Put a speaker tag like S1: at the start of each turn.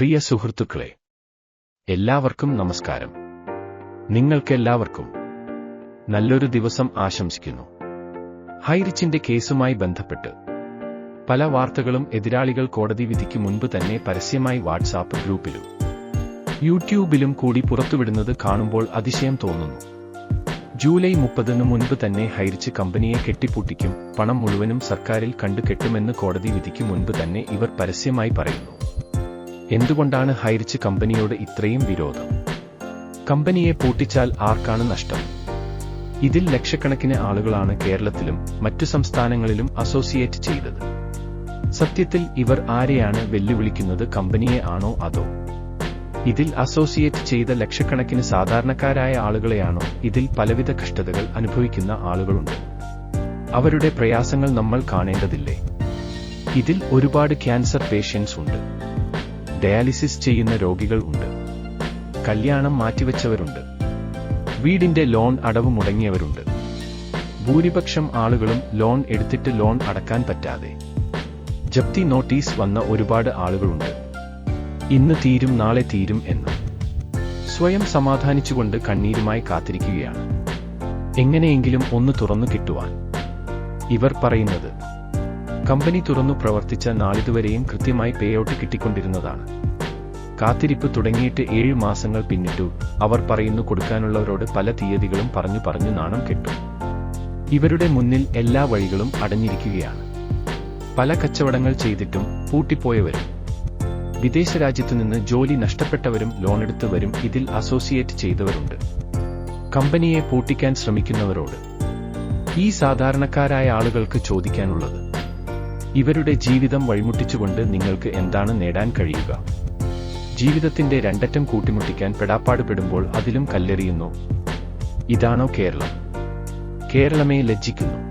S1: പ്രിയ സുഹൃത്തുക്കളെ എല്ലാവർക്കും നമസ്കാരം. നിങ്ങൾക്കെല്ലാവർക്കും നല്ലൊരു ദിവസം ആശംസിക്കുന്നു. ഹൈറിച്ചിന്റെ കേസുമായി ബന്ധപ്പെട്ട് പല വാർത്തകളും എതിരാളികൾ കോടതി വിധിക്ക് മുൻപ് തന്നെ പരസ്യമായി വാട്സാപ്പ് ഗ്രൂപ്പിലും യൂട്യൂബിലും കൂടി പുറത്തുവിടുന്നത് കാണുമ്പോൾ അതിശയം തോന്നുന്നു. ജൂലൈ മുപ്പതിനു മുൻപ് തന്നെ ഹൈറിച്ച് കമ്പനിയെ കെട്ടിപ്പൂട്ടിക്കും പണം മുഴുവനും സർക്കാരിൽ കണ്ടു കെട്ടുമെന്ന് കോടതി വിധിക്ക് മുൻപ് തന്നെ ഇവർ പരസ്യമായി പറയുന്നു. എന്തുകൊണ്ടാണ് ഹൈറിച്ച് കമ്പനിയോട് ഇത്രയും വിരോധം? കമ്പനിയെ പൂട്ടിച്ചാൽ ആർക്കാണ് നഷ്ടം? ഇതിൽ ലക്ഷക്കണക്കിന് ആളുകളാണ് കേരളത്തിലും മറ്റു സംസ്ഥാനങ്ങളിലും അസോസിയേറ്റ് ചെയ്തത്. സത്യത്തിൽ ഇവർ ആരെയാണ് വെല്ലുവിളിക്കുന്നത് കമ്പനിയെ ആണോ അതോ? ഇതിൽ അസോസിയേറ്റ് ചെയ്ത ലക്ഷക്കണക്കിന് സാധാരണക്കാരായ ആളുകളെയാണോ ഇതിൽ പലവിധ കഷ്ടതകൾ അനുഭവിക്കുന്ന ആളുകളുണ്ട്? അവരുടെ പ്രയാസങ്ങൾ നമ്മൾ കാണേണ്ടതില്ലേ? ഇതിൽ ഒരുപാട് ക്യാൻസർ പേഷ്യൻസ് ഉണ്ട്. ഡയാലിസിസ് ചെയ്യുന്ന രോഗികൾ ഉണ്ട്. കല്യാണം മാറ്റിവെച്ചവരുണ്ട്. വീടിന്റെ ലോൺ അടവ് മുടങ്ങിയവരുണ്ട്. ഭൂരിപക്ഷം ആളുകളും ലോൺ എടുത്തിട്ട് ലോൺ അടക്കാൻ പറ്റാതെ. ജപ്തി നോട്ടീസ് വന്ന ഒരുപാട് ആളുകളുണ്ട്. ഇന്ന് തീരും നാളെ തീരും എന്ന്. സ്വയം സമാധാനിച്ചുകൊണ്ട് കണ്ണീരുമായി കാത്തിരിക്കുകയാണ്. എങ്ങനെയെങ്കിലും ഒന്ന് തുറന്നു കിട്ടുവാൻ. ഇവർ പറയുന്നത് കമ്പനി തുറന്നു പ്രവർത്തിച്ച നാളിതുവരെയും കൃത്യമായി പേഔട്ട് കിട്ടിക്കൊണ്ടിരുന്നതാണ്. കാത്തിരിപ്പ് തുടങ്ങിയിട്ട് ഏഴു മാസങ്ങൾ പിന്നിട്ടു അവർ പറയുന്നു കൊടുക്കാനുള്ളവരോട് പല തീയതികളും പറഞ്ഞു പറഞ്ഞു നാണം കെട്ടു. ഇവരുടെ മുന്നിൽ എല്ലാ വഴികളും അടഞ്ഞിരിക്കുകയാണ്. പല കച്ചവടങ്ങൾ ചെയ്തിട്ടും പൂട്ടിപ്പോയവരും വിദേശ രാജ്യത്തുനിന്ന് ജോലി നഷ്ടപ്പെട്ടവരും ലോണെടുത്തവരും ഇതിൽ അസോസിയേറ്റ് ചെയ്തവരുണ്ട്. കമ്പനിയെ പൂട്ടിക്കാൻ ശ്രമിക്കുന്നവരോട് ഈ സാധാരണക്കാരായ ആളുകൾക്ക് ചോദിക്കാനുള്ളത് ഇവരുടെ ജീവിതം വഴിമുട്ടിച്ചുകൊണ്ട് നിങ്ങൾക്ക് എന്താണ് നേടാൻ കഴിയുക? ജീവിതത്തിന്റെ രണ്ടറ്റം കൂട്ടിമുട്ടിക്കാൻ പെടാപ്പാടുപെടുമ്പോൾ അതിലും കല്ലെറിയുന്നു. ഇതാണോ കേരളം? കേരളമേ ലജ്ജിക്കുന്നു.